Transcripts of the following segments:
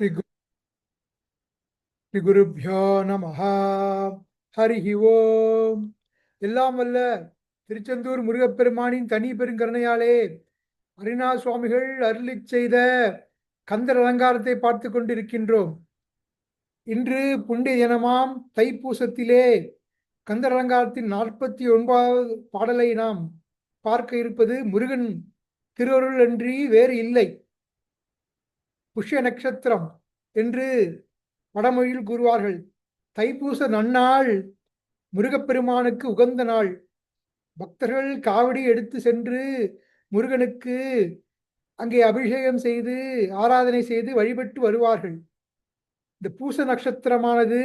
ஸ்ரீ நம ஹரி ஹரிஹி ஓம். எல்லாம் வல்ல திருச்செந்தூர் முருகப்பெருமானின் தனி பெருங்கருணையாலே அரிணா சுவாமிகள் அருளிச் செய்த கந்தர் அலங்காரத்தை பார்த்து கொண்டிருக்கின்றோம். இன்று புண்ணிய தினமாம். தைப்பூசத்திலே கந்தர் அலங்காரத்தின் நாற்பத்தி ஒன்பதாவது பாடலை நாம் பார்க்க இருப்பது முருகன் திருவருள் அன்றி வேறு இல்லை. புஷ்ய நட்சத்திரம் என்று வடமொழியில் கூறுவார்கள். தைப்பூச நன்னாள் முருகப்பெருமானுக்கு உகந்த நாள். பக்தர்கள் காவடி எடுத்து சென்று முருகனுக்கு அங்கே அபிஷேகம் செய்து ஆராதனை செய்து வழிபட்டு வருவார்கள். இந்த பூச நட்சத்திரமானது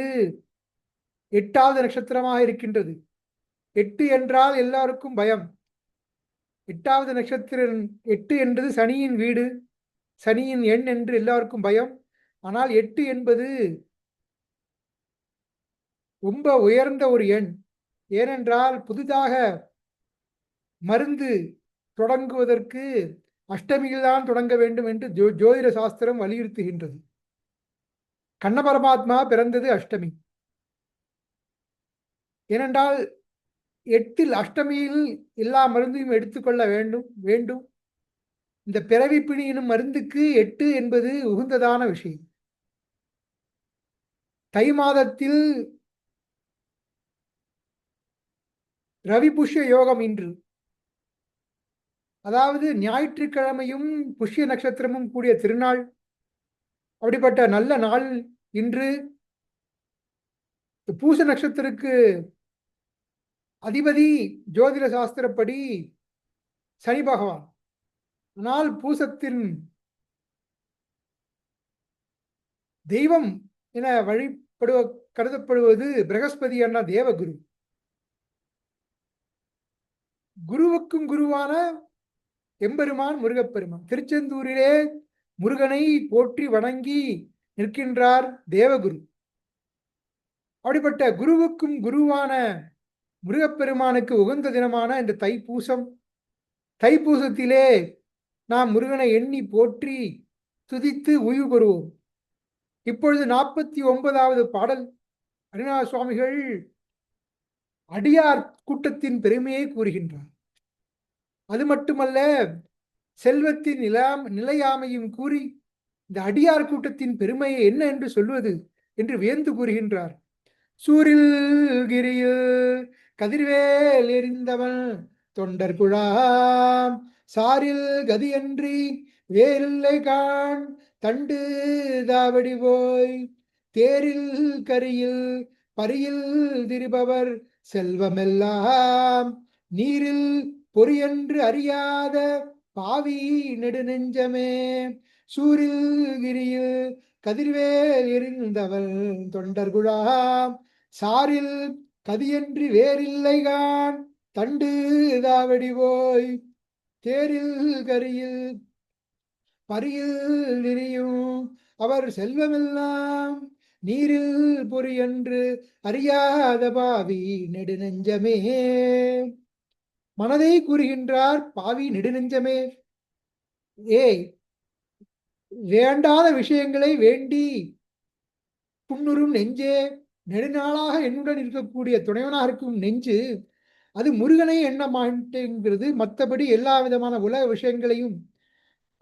எட்டாவது நட்சத்திரமாக இருக்கின்றது. எட்டு என்றால் எல்லாருக்கும் பயம். எட்டாவது நட்சத்திரம் எட்டு என்பது சனியின் வீடு. சனியின் எண் என்று எல்லாருக்கும் பயம். ஆனால் எட்டு என்பது ரொம்ப உயர்ந்த ஒரு எண். ஏனென்றால் புதிதாக மருந்து தொடங்குவதற்கு அஷ்டமியில்தான் தொடங்க வேண்டும் என்று ஜோ ஜோதிட சாஸ்திரம் வலியுறுத்துகின்றது. கண்ண பரமாத்மா பிறந்தது அஷ்டமி. ஏனென்றால் எட்டில் அஷ்டமியில் எல்லா மருந்தையும் எடுத்துக்கொள்ள வேண்டும் வேண்டும். இந்த பிறவி பிணி எனும் மருந்துக்கு எட்டு என்பது உகுந்ததான விஷயம். தை மாதத்தில் ரவி புஷ்ய யோகம் இன்று. அதாவது ஞாயிற்றுக்கிழமையும் புஷ்ய நட்சத்திரமும் கூடிய திருநாள். அப்படிப்பட்ட நல்ல நாள் இன்று. பூச நட்சத்திரக்கு அதிபதி ஜோதிட சாஸ்திரப்படி சனி பகவான். ஆனால் பூசத்தின் தெய்வம் என வழிபடுவ கருதப்படுவது பிரகஸ்பதி அண்ணா தேவகுரு. குருவுக்கும் குருவான எம்பெருமான் முருகப்பெருமான். திருச்செந்தூரிலே முருகனை போற்றி வணங்கி நிற்கின்றார் தேவகுரு. அப்படிப்பட்ட குருவுக்கும் குருவான முருகப்பெருமானுக்கு உகந்த தினமான இந்த தைப்பூசம். தைப்பூசத்திலே நாம் முருகனை எண்ணி போற்றி துதித்து உய்வு பெறுவோம். இப்பொழுது நாற்பத்தி ஒன்பதாவது பாடல். அருணா சுவாமிகள் அடியார் கூட்டத்தின் பெருமையை கூறுகின்றார். அது மட்டுமல்ல செல்வத்தின் நிலாம் நிலையாமையும் கூறி இந்த அடியார் கூட்டத்தின் பெருமையை என்ன என்று சொல்வது என்று வியந்து கூறுகின்றார். சூரில் கிரியில் கதிர்வேல் எறிந்தவன் தொண்டர் குழாம் சாரில் கதியன்றி வேறில்லை காண் தண்டு தாவடி போய் தேரில் கரியில் பரியில் திரிபவர் செல்வமெல்லாம். நீரில் பொறியென்று அறியாத பாவி நெடுநெஞ்சமே. சூரில் கிரியில் கதிர்வேல் எறிந்தவள் தொண்டர்குழாம். சாரில் கதியன்றி வேறில்லைகான் தண்டு தாவடி போய் தேரில் கரியில் பரியில் நெறியும் அவர் செல்வமெல்லாம் நீரில் என்று அறியாத பாவி நெடுநெஞ்சமே. மனதை கூறுகின்றார் பாவி நெடுநெஞ்சமே. ஏய் வேண்டாத விஷயங்களை வேண்டி புண்ணுறும் நெஞ்சே. நெடுநாளாக என்னுடன் இருக்கக்கூடிய துணைவனாக இருக்கும் நெஞ்சு அது முருகனை எண்ண மாட்டேங்கிறது மற்றபடி எல்லா விதமான உலக விஷயங்களையும்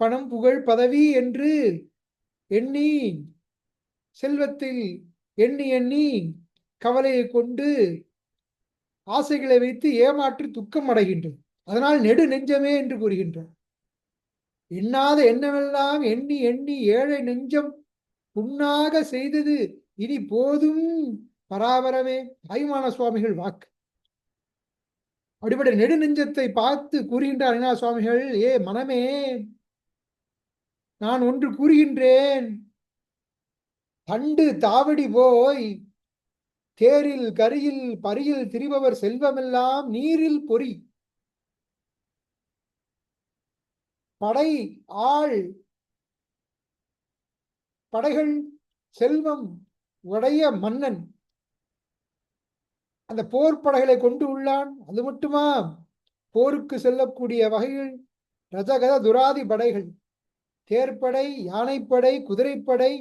பணம் புகழ் பதவி என்று எண்ணி செல்வத்தில் எண்ணி எண்ணி கவலையை கொண்டு ஆசைகளை வைத்து ஏமாற்றி துக்கம் அடைகின்றது. அதனால் நெடு நெஞ்சமே என்று கூறுகின்றார். எண்ணாத எண்ணமெல்லாம் எண்ணி எண்ணி ஏழை நெஞ்சம் புண்ணாக செய்தது இனி போதும் பராபரமே. அய்மான சுவாமிகள் வாக்கு. அப்படிப்பட்ட நெடு நெஞ்சத்தை பார்த்து கூறுகின்றார் அண்ணா சுவாமிகள் ஏ மனமே நான் ஒன்று கூறுகின்றேன். தண்டு தாவடி போய் தேரில் கரியில் பரியில் திரிபவர் செல்வமெல்லாம் நீரில் பொறி. படை ஆள் படைகள் செல்வம் உடைய மன்னன். அந்த போர் படைகளை கொண்டு உள்ளான். அது மட்டுமா? போருக்கு செல்லக்கூடிய வகையில் ரஜகத துராதி படைகள் தேர்ப்படை யானைப்படை குதிரைப்படை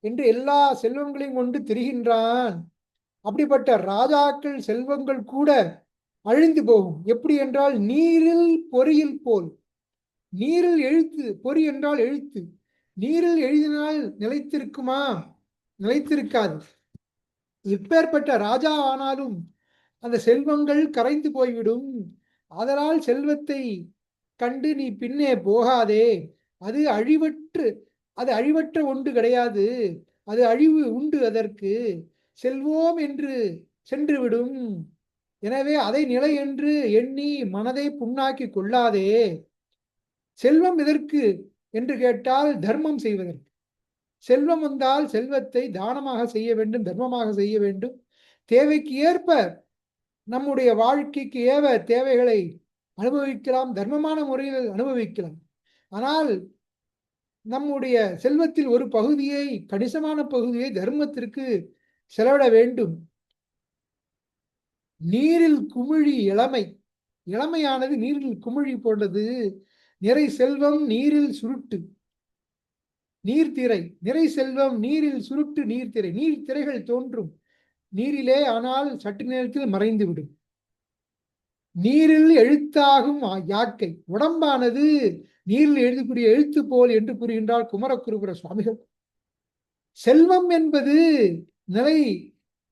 என்று எல்லா செல்வங்களையும் கொண்டு திரிகின்றான். அப்படிப்பட்ட ராஜாக்கள் செல்வங்கள் கூட அழிந்து போகும். எப்படி என்றால் நீரில் பொறியில் போல். நீரில் எழுத்து பொறி என்றால் எழுத்து. நீரில் எழுதினால் நிலைத்திருக்குமா? நிலைத்திருக்காது. எப்பேற்பட்ட ராஜா ஆனாலும் அந்த செல்வங்கள் கரைந்து போய்விடும். அதனால் செல்வத்தை கண்டு நீ பின்னே போகாதே. அது அழிவற்று அது அழிவற்ற ஒன்று கிடையாது. அது அழிவு உண்டு அதற்கு. செல்வோம் என்று சென்றுவிடும். எனவே அதை நிலை என்று எண்ணி மனதை புண்ணாக்கி கொள்ளாதே. செல்வம் எதற்கு? என்று கேட்டால் தர்மம் செய்வதற்கு. செல்வம் வந்தால் செல்வத்தை தானமாக செய்ய வேண்டும் தர்மமாக செய்ய வேண்டும். தேவைக்கு ஏற்ப நம்முடைய வாழ்க்கைக்கு ஏவ தேவைகளை அனுபவிக்கலாம் தர்மமான முறையில் அனுபவிக்கலாம். ஆனால் நம்முடைய செல்வத்தில் ஒரு பகுதியை கணிசமான பகுதியை தர்மத்திற்கு செலவிட வேண்டும். நீரில் குமிழி இளமை இளமையானது நீரில் குமிழி போன்றது. நிறை செல்வம் நீரில் சுருட்டு. நீர்த்திரை நிறை செல்வம் நீரில் சுருட்டு நீர்த்திரை நீர்த்திரைகள் தோன்றும். நீரிலே ஆனால் சற்று நேரத்தில் மறைந்துவிடும் நீரில் எழுத்தாகும் யாக்கை. உடம்பானது நீரில் எழுதக்கூடிய எழுத்து போல் என்று கூறுகின்றார் குமரக்குருபுர சுவாமிகள். செல்வம் என்பது நிலை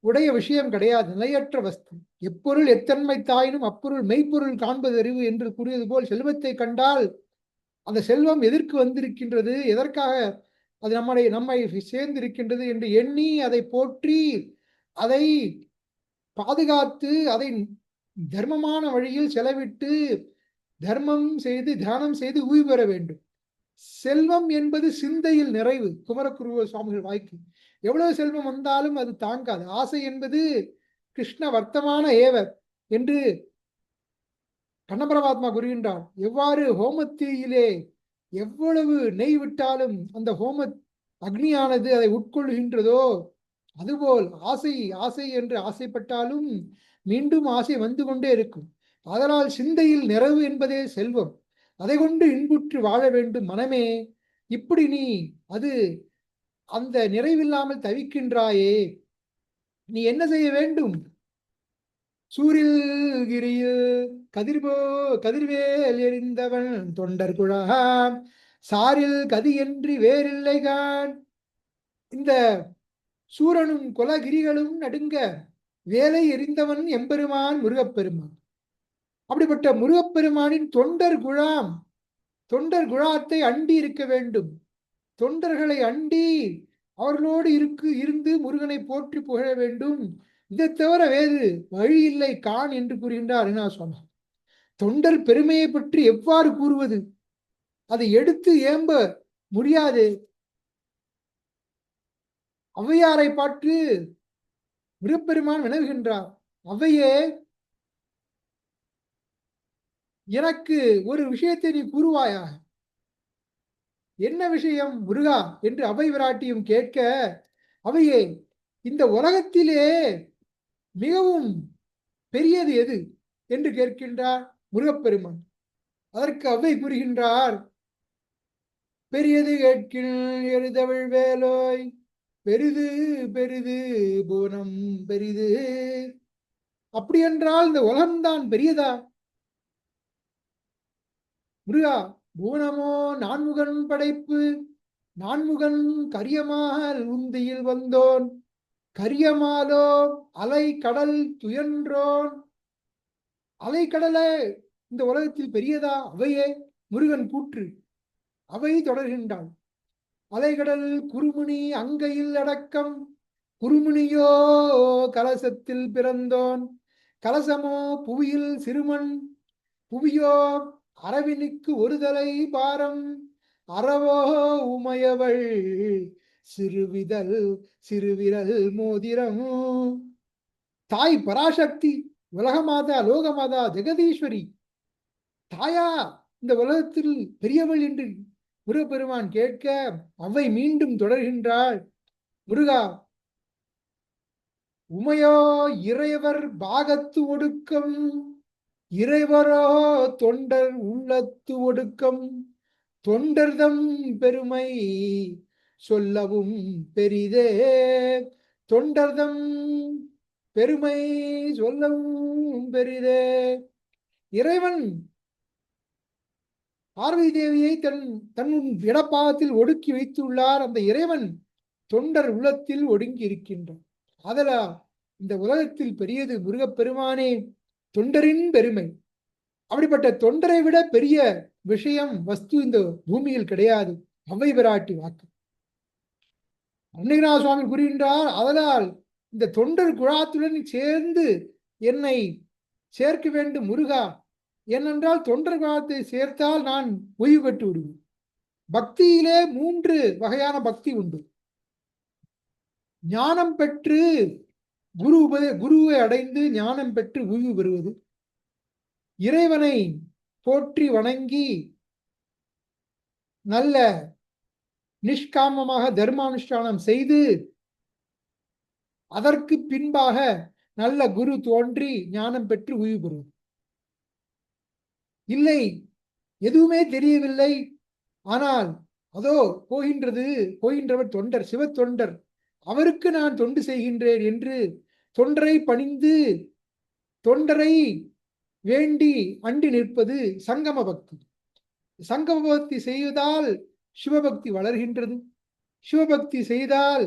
உடைய விஷயம் கிடையாது நிலையற்ற வஸ்து. எப்பொருள் எத்தன்மை தாயினும் அப்பொருள் மெய்ப்பொருள் காண்பது அறிவு என்று கூறியது போல் செல்வத்தை கண்டால் அந்த செல்வம் எதற்கு வந்திருக்கின்றது? எதற்காக அது நம்மளை நம்மை சேர்ந்திருக்கின்றது என்று எண்ணி அதை போற்றி அதை பாதுகாத்து அதை தர்மமான வழியில் செலவிட்டு தர்மம் செய்து தியானம் செய்து உயிர் பெற வேண்டும். செல்வம் என்பது சிந்தையில் நிறைவு. குமரகுருவ சுவாமிகள் வாய்க்கு எவ்வளவு செல்வம் வந்தாலும் அது தாங்காது. ஆசை என்பது கிருஷ்ண வர்த்தமான ஏவர் என்று கண்ணபரமாத்மா கூறுகின்றார் எவ்வாறு ஹோமத்திலே எவ்வளவு நெய் விட்டாலும் அந்த ஹோம அக்னியானது அதை உட்கொள்கின்றதோ அதுபோல் ஆசை ஆசை என்று ஆசைப்பட்டாலும் மீண்டும் ஆசை வந்து கொண்டே இருக்கும். அதனால் சிந்தையில் நிறைவு என்பதே செல்வம். அதை கொண்டு இன்புற்று வாழ வேண்டும். மனமே இப்படி நீ அது அந்த நிறைவில்லாமல் தவிக்கின்றாயே. நீ என்ன செய்ய வேண்டும்? சூரில் கிரியில் கதிர்போ கதிர்வேல் எறிந்தவன் தொண்டர் குழாம். சாரில் கதியன்றி வேறில்லை கான். இந்த சூரனும் குலகிரிகளும் நடுங்க வேலை எறிந்தவன் எம்பெருமான் முருகப்பெருமான். அப்படிப்பட்ட முருகப்பெருமானின் தொண்டர் குழாம் தொண்டர் குழாத்தை அண்டி இருக்க வேண்டும். தொண்டர்களை அண்டி அவர்களோடு இருக்கு இருந்து முருகனை போற்றி புகழ வேண்டும். இதை தவிர வேறு வழி இல்லை கான் என்று கூறுகின்றார் அருணா சொன்னார் தொண்டர் பெருமையை பற்றி எவ்வாறு கூறுவது? அதை எடுத்து ஏம்ப முடியாது. ஔவையாரை பாட்டு விருப்பெருமான் வினவுகின்றார் அவையே எனக்கு ஒரு விஷயத்தை நீ கூறுவாயா என்ன விஷயம் முருகா? என்று அவை விராட்டியும் கேட்க அவையே இந்த உலகத்திலே மிகவும் பெரியது எது என்று கேட்கின்றார் முருகப்பெருமான். அதற்கு அவை கூறுகின்றார் பெரியது கேட்கில் எழுதவள் வேலோய் பெரிது பெரிது புவனம் பெரிது. அப்படி என்றால் இந்த உலகம்தான் பெரியதா? முருகா பூனமோ நான்முகன் படைப்பு நான்முகன் கரியமாக உந்தியில் வந்தோன் கரியமாலோ அலை கடல் துயன்றோன். அலை கடலை இந்த உலகத்தில் பெரியதா? அவையே முருகன் கூற்று. அவை தொடர்கின்றான். அலைகடல் குருமுனி அங்கையில் அடக்கம். குருமுனியோ கலசத்தில் பிறந்தோன். கலசமோ புவியில் சிறுமன். புவியோ அரவினுக்கு ஒரு தலை பாரம். அறவோ உமையவள். சிறுவிதல் சிறுவிரல் மோதிரம். தாய் பராசக்தி உலக மாதா லோகமாதா ஜெகதீஸ்வரி. தாயா இந்த உலகத்தில் பெரியவள் என்று முருகப்பெருமான் கேட்க அவை மீண்டும் தொடர்கின்றாள். முருகா உமையோ இறைவர் பாகத்து ஒடுக்கம். இறைவரோ தொண்டர் உள்ளத்து ஒடுக்கம். தொண்டர்தம் பெருமை சொல்லவும் பெரிதே. தொண்டர்தம் பெருமை சொல்லவும் பெரிதே. இறைவன் பார்வதி தேவியை தன் தன் இடப்பாகத்தில் ஒடுக்கி வைத்துள்ளார். அந்த இறைவன் தொண்டர் உள்ளத்தில் ஒடுங்கி இருக்கின்றான் ஆதலா இந்த உலகத்தில் பெரியது முருகப்பெருமானே தொண்டரின் பெருமை. அப்படிப்பட்ட தொண்டரை விட பெரிய விஷயம் வஸ்து இந்த பூமியில் கிடையாது. அவை பிராட்டி வாக்கு. அன்னைநாத சுவாமி கூறுகின்றார் அதனால் இந்த தொண்டர் குழாத்துடன் சேர்ந்து என்னை சேர்க்க வேண்டும் முருகா. ஏனென்றால் தொண்டர் குழாத்தை சேர்த்தால் நான் ஓய்வு பெற்று விடுவேன். பக்தியிலே மூன்று வகையான பக்தி உண்டு. ஞானம் பெற்று குரு உபதே குருவை அடைந்து ஞானம் பெற்று ஓய்வு பெறுவது. இறைவனை போற்றி வணங்கி நல்ல நிஷ்காமமாக தர்மானுஷ்டானம் செய்து அதற்கு பின்பாக நல்ல குரு தோன்றி ஞானம் பெற்று உயிர் பெறுவது இல்லை எதுவுமே தெரியவில்லை. ஆனால் அதோ போகின்றது போகின்றவர் தொண்டர் சிவ தொண்டர் அவருக்கு நான் தொண்டு செய்கின்றேன் என்று தொண்டரை பணிந்து தொண்டரை வேண்டி அண்டி நிற்பது சங்கம பக்தி சங்கம பக்தி செய்வதால் சிவபக்தி வளர்கின்றது. சிவபக்தி செய்தால்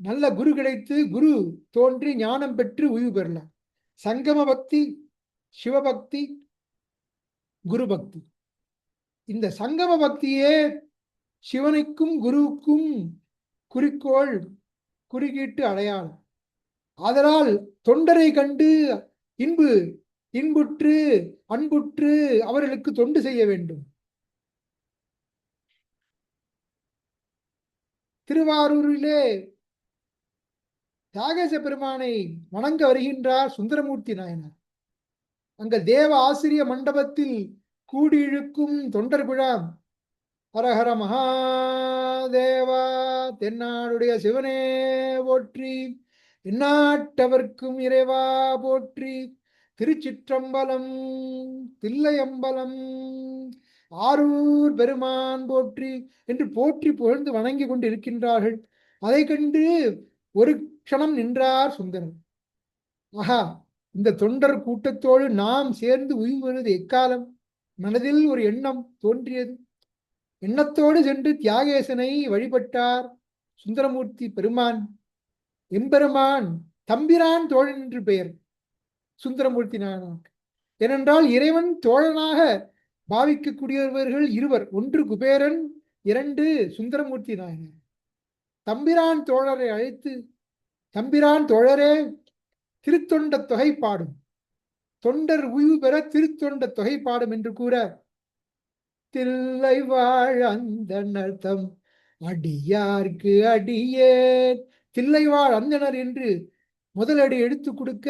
நல்ல குரு கிடைத்து குரு தோன்றி ஞானம் பெற்று உய்வு பெறலாம். சங்கம பக்தி சிவபக்தி குரு பக்தி. இந்த சங்கம பக்தியே சிவனுக்கும் குருவுக்கும் குறிக்கோள் குறுக்கீட்டு அடையாளம். ஆதலால் தொண்டரை கண்டு இன்பு இன்புற்று அன்புற்று அவர்களுக்கு தொண்டு செய்ய வேண்டும். திருவாரூரிலே தியாகேச பெருமானை வணங்க வருகின்றார் சுந்தரமூர்த்தி நாயனார். அங்க தேவ ஆசிரிய மண்டபத்தில் கூடியிழுக்கும் தொண்டர் விழா ஹரஹர மகாதேவா தென்னாடுடைய சிவனே போற்றி எந்நாட்டவர்க்கும் இறைவா போற்றி திருச்சிற்றம்பலம் தில்லையம்பலம் ஆரூர் பெருமான் போற்றி என்று போற்றி புகழ்ந்து வணங்கி கொண்டு இருக்கின்றார்கள் அதை கண்டு ஒரு க்ஷணம் நின்றார் சுந்தரன் ஆஹா இந்த தொண்டர் கூட்டத்தோடு நாம் சேர்ந்து உய்வது எக்காலம்? மனதில் ஒரு எண்ணம் தோன்றியது. எண்ணத்தோடு சென்று தியாகேசனை வழிபட்டார் சுந்தரமூர்த்தி பெருமான். எம்பெருமான் தம்பிரான் தோழன் என்று பெயர். சுந்தரமூர்த்தி நாயனார். ஏனென்றால் இறைவன் தோழனாக பாவிக்கக்கூடியவர்கள் இருவர் ஒன்று குபேரன் இரண்டு சுந்தரமூர்த்தி நாயனர் தம்பிரான் தோழரை அழைத்து தம்பிரான் தோழரே திருத்தொண்ட தொகை பாடும். தொண்டர் உய்வு பெற திருத்தொண்ட தொகை பாடும் என்று கூற தில்லை வாழ் அந்த அர்த்தம் அடியார்க்கு அடியே தில்லை வாழ் அந்தனர் என்று முதலடி எடுத்து கொடுக்க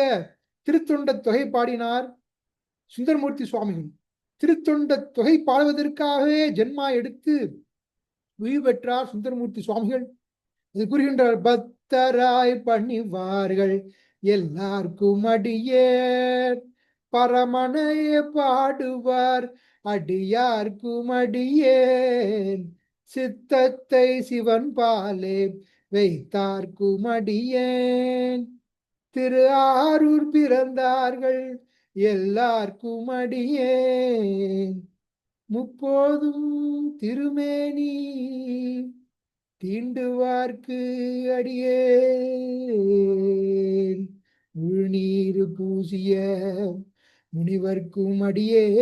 திருத்தொண்ட தொகை பாடினார் சுந்தரமூர்த்தி சுவாமிகள். திருத்தொண்ட தொகை பாடுவதற்காகவே ஜென்மா எடுத்து உயிர் பெற்றார் சுந்தரமூர்த்தி சுவாமிகள். இது கூறுகின்றார் பக்தராய் பணிவார்கள் எல்லாருக்கும் அடியேர் பரமனைய பாடுவார் அடியார்க்கும் அடியேன். சித்தத்தை சிவன் பாலே வைத்தார்க்கும் அடியேன். திரு ஆரூர் பிறந்தார்கள் எல்லார்க்கும் அடியே. முப்போதும் திருமேனி தீண்டுவார்க்கு அடியே. உள்நீர் பூசிய முனிவர்க்கும் அடியே.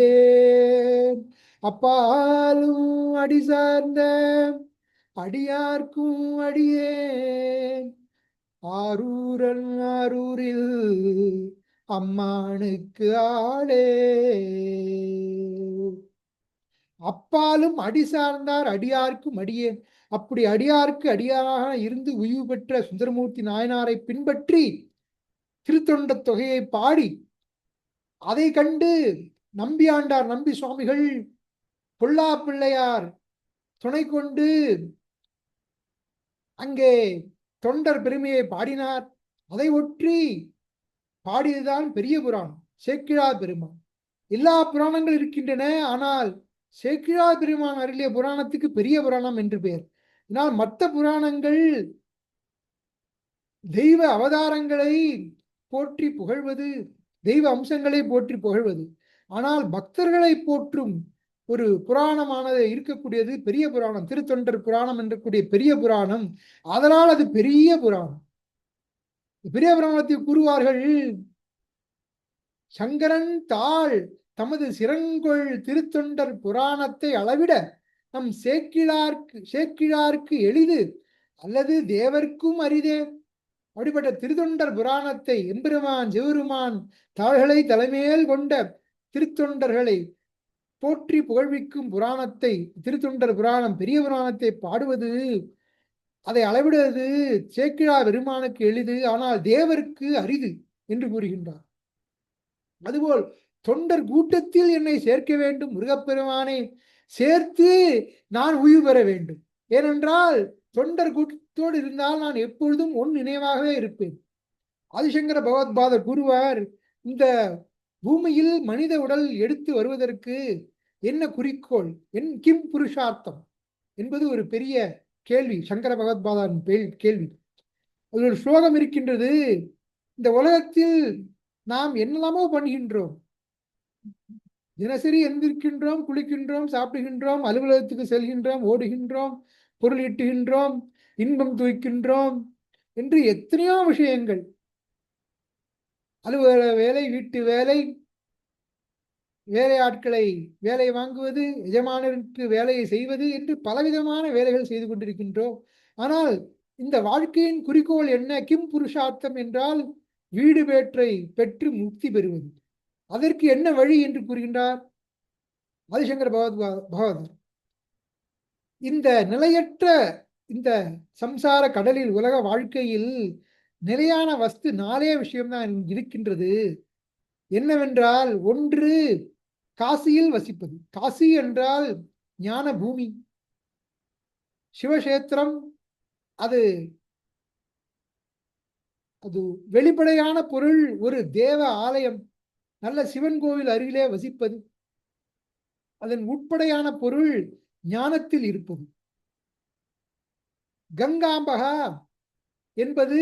அப்பாலும் அடி சார்ந்த அடியார்க்கும் அடியே. ஆரூரன் ஆரூரில் அம்மானுக்கு ஆளே. அப்பாலும் அடி சார்ந்தார் அடியார்க்கும் அடியேன். அப்படி அடியாருக்கு அடியாராக இருந்து உய்வு பெற்ற சுந்தரமூர்த்தி நாயனாரை பின்பற்றி திருத்தொண்ட தொகையை பாடி அதை கண்டு நம்பியாண்டார் நம்பி சுவாமிகள் பொல்லா பிள்ளையார் துணை கொண்டு அங்கே தொண்டர் பெருமையை பாடினார். அதை ஒற்றி பாடியதுதான் பெரிய புராணம். சேக்கிழா பெருமான். எல்லா புராணங்கள் இருக்கின்றன ஆனால் சேக்கிழா பெருமான் அருளிய புராணத்துக்கு பெரிய புராணம் என்று பெயர். ஆனால் மற்ற புராணங்கள் தெய்வ அவதாரங்களை போற்றி புகழ்வது தெய்வ அம்சங்களை போற்றி புகழ்வது. ஆனால் பக்தர்களை போற்றும் ஒரு புராணமானது இருக்கக்கூடியது பெரிய புராணம். திருத்தொண்டர் புராணம் என்றக்கூடிய பெரிய புராணம். அதனால் அது பெரிய புராணம். பெரிய புராணத்தை கூறுவார்கள் சங்கரன் தாள் தமது சிறங்கொள் திருத்தொண்டர் புராணத்தை அளவிட நம் சேக்கிழார்க்கு சேக்கிழார்க்கு எளிது அல்லது தேவர்க்கும் அரிதே. அப்படிப்பட்ட திருத்தொண்டர் புராணத்தை எம்பெருமான் சிவருமான் தாள்களை தலைமையில் கொண்ட திருத்தொண்டர்களை போற்றி புகழ்விக்கும் புராணத்தை திருத்தொண்டர் புராணம் பெரிய புராணத்தை பாடுவது அதை அளவிடுவது சேக்கிழா பெருமானுக்கு எளிது ஆனால் தேவருக்கு அரிது என்று கூறுகின்றார். அதுபோல் தொண்டர் கூட்டத்தில் என்னை சேர்க்க வேண்டும் முருகப்பெருமானை சேர்த்து நான் உயிர் பெற வேண்டும். ஏனென்றால் தொண்டர் கூட்டத்தோடு இருந்தால் நான் எப்பொழுதும் ஒன் நினைவாகவே இருப்பேன். ஆதிசங்கர பகவத்பாதர் கூறுவார் இந்த பூமியில் மனித உடல் எடுத்து வருவதற்கு என்ன குறிக்கோள்? என் கிம் புருஷார்த்தம் என்பது ஒரு பெரிய கேள்வி சங்கர பகவத்பாதன் கேள்வி. அதில் ஒரு ஸ்லோகம் இருக்கின்றது இந்த உலகத்தில் நாம் என்னெல்லாமோ பண்ணுகின்றோம். தினசரி எந்திருக்கின்றோம் குளிக்கின்றோம் சாப்பிடுகின்றோம் அலுவலகத்துக்கு செல்கின்றோம் ஓடுகின்றோம் பொருள் ஈட்டுகின்றோம் இன்பம் துய்க்கின்றோம் என்று எத்தனையோ விஷயங்கள். அலுவலக வேலை வீட்டு வேலை வேலை ஆட்களை வேலை வாங்குவது எஜமானருக்கு வேலையை செய்வது என்று பலவிதமான வேலைகள் செய்து கொண்டிருக்கின்றோம். ஆனால் இந்த வாழ்க்கையின் குறிக்கோள் என்ன? கிம் புருஷார்த்தம் என்றால் வீடு பேற்றை பெற்று முக்தி பெறுவது. அதற்கு என்ன வழி என்று கூறுகின்றார்? ஆதிசங்கர் பகவத் பகவதர். இந்த நிலையற்ற இந்த சம்சார கடலில் உலக வாழ்க்கையில் நிலையான வஸ்து நாளே விஷயம்தான் இருக்கின்றது. என்னவென்றால் ஒன்று காசியில் வசிப்பது. காசி என்றால் ஞான பூமி. சிவக்ஷேத்திரம் அது அது வெளிப்படையான பொருள் ஒரு தேவ ஆலயம். நல்ல சிவன் கோவில் அருகிலே வசிப்பது. அதன் உட்படையான பொருள் ஞானத்தில் இருப்பது. கங்காம்பகா என்பது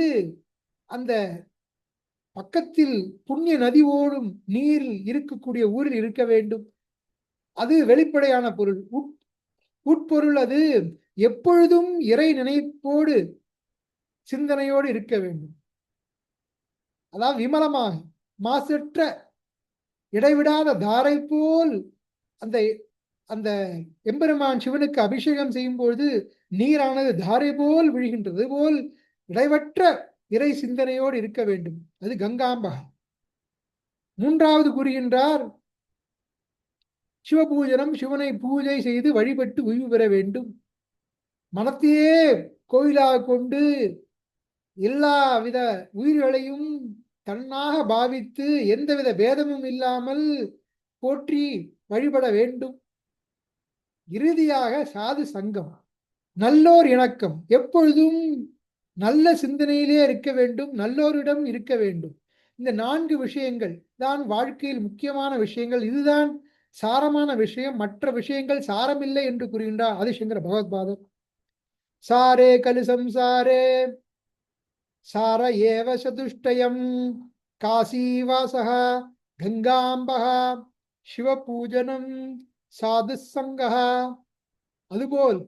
அந்த பக்கத்தில் புண்ணிய நதி ஓடும் நீர் இருக்கக்கூடிய ஊரில் இருக்க வேண்டும். அது வெளிப்படையான பொருள். உட் உட்பொருள் அது எப்பொழுதும் இறை நினைப்போடு சிந்தனையோடு இருக்க வேண்டும். அதாவது விமலமாக மாசற்ற இடைவிடாத தாரை போல் அந்த அந்த எம்பெருமான் சிவனுக்கு அபிஷேகம் செய்யும் பொழுது நீரானது தாரை போல் விழுகின்றது. போல் இடைவற்ற இறை சிந்தனையோடு இருக்க வேண்டும். அது கங்காம்பகா மூன்றாவது கூறுகின்றார் சிவபூஜனம் சிவனை பூஜை செய்து வழிபட்டு உய்வு பெற வேண்டும். மனத்தையே கோயிலாக கொண்டு எல்லா வித உயிர்களையும் தன்னாக பாவித்து எந்தவித பேதமும் இல்லாமல் போற்றி வழிபட வேண்டும். இறுதியாக சாது சங்கம். நல்லோர் இணக்கம். எப்பொழுதும் நல்ல சிந்தனையிலே இருக்க வேண்டும் நல்லோரிடம் இருக்க வேண்டும். இந்த நான்கு விஷயங்கள் தான் வாழ்க்கையில் முக்கியமான விஷயங்கள். இதுதான் சாரமான விஷயம். மற்ற விஷயங்கள் சாரமில்லை என்று கூறுகின்றார் ஆதிசங்கர பகவத்பாதர். சாரே கலு சம்சாரே சார ஏவ சதுஷ்டயம். காசிவாசக கங்காம்பக சிவபூஜனம். சாது சங்கா அதுபோல்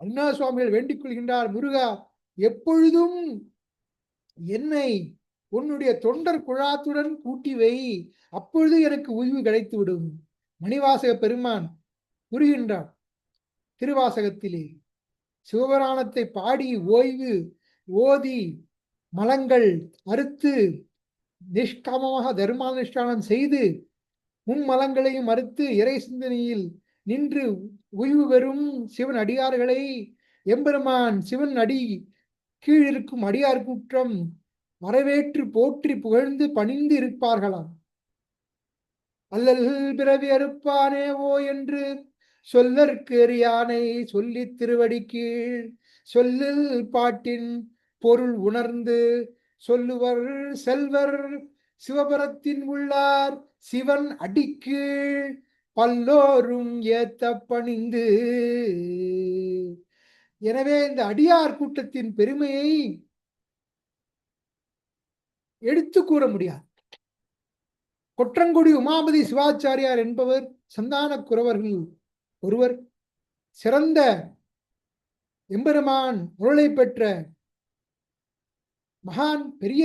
அண்ணா சுவாமிகள் வேண்டிக் கொள்கின்றார் முருகா எப்பொழுதும் என்னை உன்னுடைய தொண்டர் குழாத்துடன் கூட்டி வை. அப்பொழுது எனக்கு ஓய்வு கிடைத்து விடும் மணிவாசக பெருமான் கூறுகின்றான் திருவாசகத்திலே சிவபுராணத்தை பாடி ஓய்வு ஓதி மலங்கள் அறுத்து நிஷ்காமமாக தர்மானுஷ்டானம் செய்து மும்மலங்களையும் அறுத்து இறை சிந்தனையில் நின்று ஓய்வு பெறும் சிவன் அடியார்களை எம்பெருமான் சிவன் அடி கீழ் இருக்கும் அடியார் கூற்றம் வரவேற்று போற்றி புகழ்ந்து பணிந்து இருப்பார்களாம். அல்லல் பிறவி அறுப்பானே ஓ என்று சொல்லற்கு யானை சொல்லி திருவடி கீழ் சொல்லில் பாட்டின் பொருள் உணர்ந்து சொல்லுவர் செல்வர் சிவபுரத்தின் உள்ளார் சிவன் அடிக்கீழ் பல்லோரும் ஏத்த பணிந்து எனவே இந்த அடியார் கூட்டத்தின் பெருமையை எடுத்து கூற முடியாது. கொற்றங்குடி உமாபதி சிவாச்சாரியார் என்பவர் சந்தான குரவர்கள் ஒருவர் சிறந்த எம்பெருமான் அருளை பெற்ற மகான் பெரிய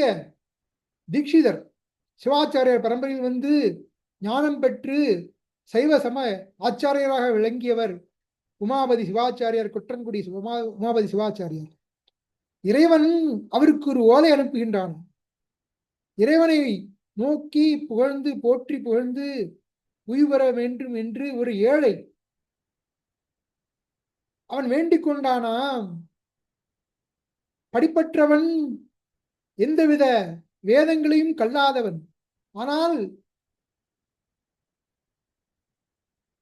தீட்சிதர். சிவாச்சாரியார் பரம்பரையில் வந்து ஞானம் பெற்று சைவ சம ஆச்சாரியராக விளங்கியவர் உமாபதி சிவாச்சாரியார் குற்றங்குடி உமா உமாபதி சிவாச்சாரியார். இறைவன் அவருக்கு ஒரு ஓலை அனுப்புகின்றான். இறைவனை நோக்கி புகழ்ந்து போற்றி புகழ்ந்து உயிர் வேண்டும் என்று ஒரு ஏழை. அவன் வேண்டிக் கொண்டானாம். படிப்பற்றவன் எந்தவித வேதங்களையும் கல்லாதவன். ஆனால்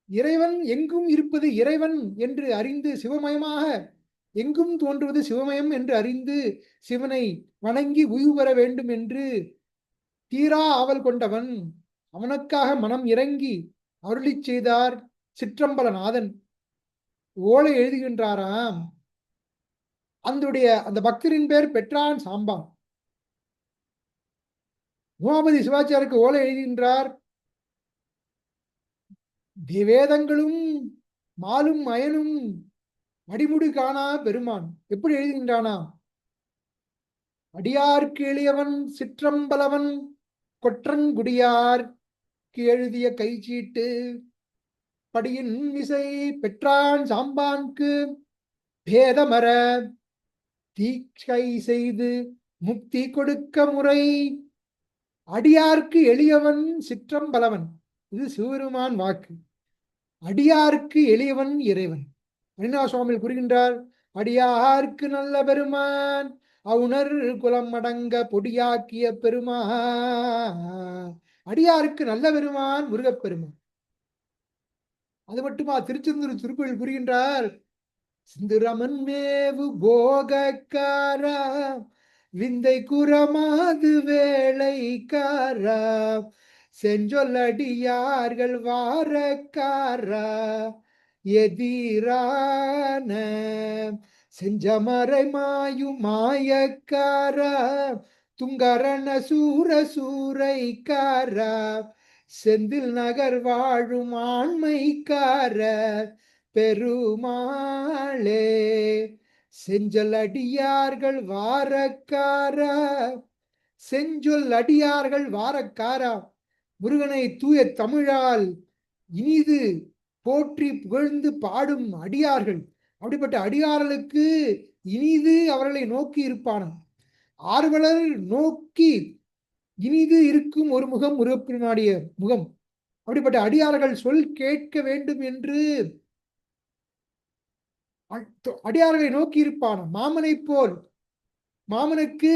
இறைவன் எங்கும் இருப்பது இறைவன் என்று அறிந்து சிவமயமாக எங்கும் தோன்றுவது சிவமயம் என்று அறிந்து சிவனை வணங்கி உய்வு பெற வேண்டும் என்று தீரா ஆவல் கொண்டவன் அவனுக்காக மனம் இறங்கி அருளிச் செய்தார் சிற்றம்பலநாதன். ஓலை எழுதுகின்றாராம். அந்துடைய அந்த பக்தரின் பேர் பெற்றான் சாம்பான் உமாபதி சிவாச்சாருக்கு ஓலை எழுதுகின்றார். வேதங்களும் மாலும் அயனும் அடிமுடி காணா பெருமான். எப்படி எழுதுகின்றானா? அடியார்க்கு எளியவன் சிற்றம்பலவன் கொற்றங்குடியார்க்கு எழுதிய கைச்சீட்டு படியின் இசை பெற்றான் சாம்பான்க்கு பேதமர தீட்சை செய்து முக்தி கொடுக்க முறை. அடியார்க்கு எளியவன் சிற்றம்பலவன். இது சிவருமான் வாக்கு. அடியார்க்கு எளியவன் இறைவன். அண்ணா சுவாமியில் கூறுகின்றார் அடியார்க்கு நல்ல பெருமான் அவுணர் குலம் அடங்க பொடியாக்கிய பெருமா அடியாருக்கு நல்ல பெருமான் முருகப்பெருமான் அது மட்டுமா? திருச்செந்தூர் திருப்பதில் கூறுகின்றார் சிந்துரமன் மேவு போகக்காரா விந்தை குரமாது வேலைக்காரா செஞ்சொல்லடியார்கள் வாரக்காரா எதிரான செஞ்சமரை மாயு மாயக்காரா துங்கரண சூர சூரைக்காரா செந்தில் நகர் வாழும் ஆண்மைக்கார பெருமாளே செஞ்சல் அடியார்கள் வாரக்காரா செஞ்சொல் அடியார்கள் வாரக்காரா. முருகனை தூய தமிழால் இனிது போற்றி புகழ்ந்து பாடும் அடியார்கள். அப்படிப்பட்ட அடியார்களுக்கு இனிது அவர்களை நோக்கி இருப்பானாம். ஆர்வலர் நோக்கி இனிது இருக்கும் ஒரு முகம் முருகப்பெருமாடிய முகம். அப்படிப்பட்ட அடியார்கள் சொல் கேட்க வேண்டும் என்று அடியார்களை நோக்கி இருப்பான் மாமனை போல் மாமனுக்கு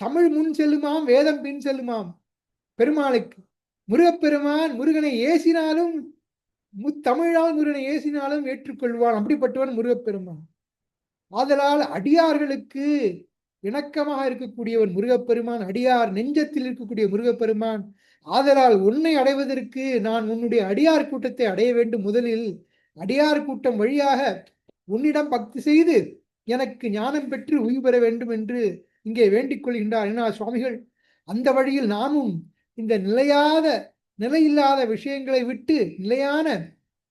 தமிழ் முன் செல்லுமாம் வேதம் பின் செல்லுமாம். பெருமாளுக்கு முருகப்பெருமான் முருகனை ஏசினாலும் முத்தமிழால் முருகனை ஏசினாலும் ஏற்றுக்கொள்வான். அப்படிப்பட்டவன் முருகப்பெருமான். ஆதலால் அடியார்களுக்கு இணக்கமாக இருக்கக்கூடியவன் முருகப்பெருமான் அடியார் நெஞ்சத்தில் இருக்கக்கூடிய முருகப்பெருமான். ஆதலால் உன்னை அடைவதற்கு நான் உன்னுடைய அடியார் கூட்டத்தை அடைய வேண்டும். முதலில் அடியார் கூட்டம் வழியாக உன்னிடம் பக்தி செய்து எனக்கு ஞானம் பெற்று உயிர் பெற வேண்டும் என்று இங்கே வேண்டிக் கொள்கின்றார். என்ன சுவாமிகள் அந்த வழியில் நாமும் இந்த நிலையாத நிலையில்லாத விஷயங்களை விட்டு நிலையான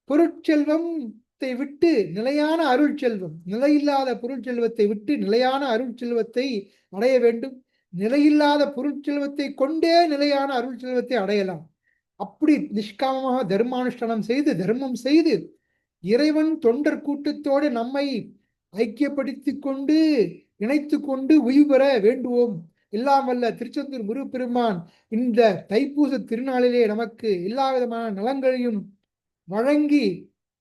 பொருட்செல்வத்தை விட்டு நிலையான அருள் செல்வம் நிலையில்லாத பொருட்செல்வத்தை விட்டு நிலையான அருள் செல்வத்தை அடைய வேண்டும். நிலையில்லாத பொருட்செல்வத்தை கொண்டே நிலையான அருள் செல்வத்தை அடையலாம். அப்படி நிஷ்காமமாக தர்மானுஷ்டானம் செய்து தர்மம் செய்து இறைவன் தொண்டர் கூட்டத்தோடு நம்மை ஐக்கியப்படுத்தி கொண்டு இணைத்து கொண்டு உயிர் பெற வேண்டுவோம். எல்லாம் வல்ல திருச்செந்தூர் முருகப்பெருமான் இந்த தைப்பூச திருநாளிலே நமக்கு எல்லா விதமான நலங்களையும் வழங்கி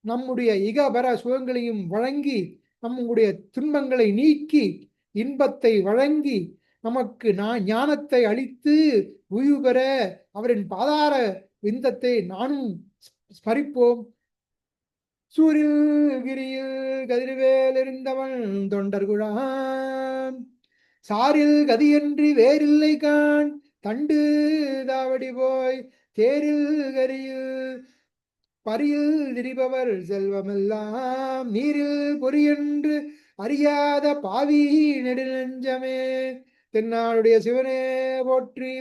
நம்முடைய இகபர சுகங்களையும் வழங்கி நம்முடைய துன்பங்களை நீக்கி இன்பத்தை வழங்கி நமக்கு நான் ஞானத்தை அளித்து உயிர் பெற அவரின் பாதார விந்தத்தை நானும் ஸ்மரிப்போம். சூரில் கிரியில் கதிர்வேல் இருந்தவன் தொண்டர்குழான் சாரில் கதியன்றி வேறில்லை கான் தண்டு தாவடி போய் தேரில் கரியில். பரியில் திரிபவர் செல்வமெல்லாம் நீரில் பொறியென்று அறியாத பாவி நெடுநெஞ்சமே தென்னாளுடைய சிவனே போற்றி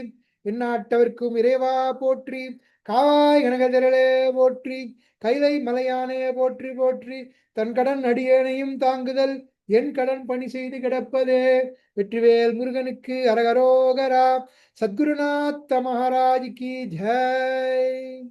எந்நாட்டவர்க்கும் இறைவா போற்றி காவாய் கனகதிரலே போற்றி கைலை மலையானே போற்றி போற்றி தன் கடன் அடியேனையும் தாங்குதல் என் கடன் பணி செய்து கிடப்பதே. வெற்றிவேல் முருகனுக்கு அரகரோகரா. சத்குருநாத்த மகாராஜ் கி ஜெய்.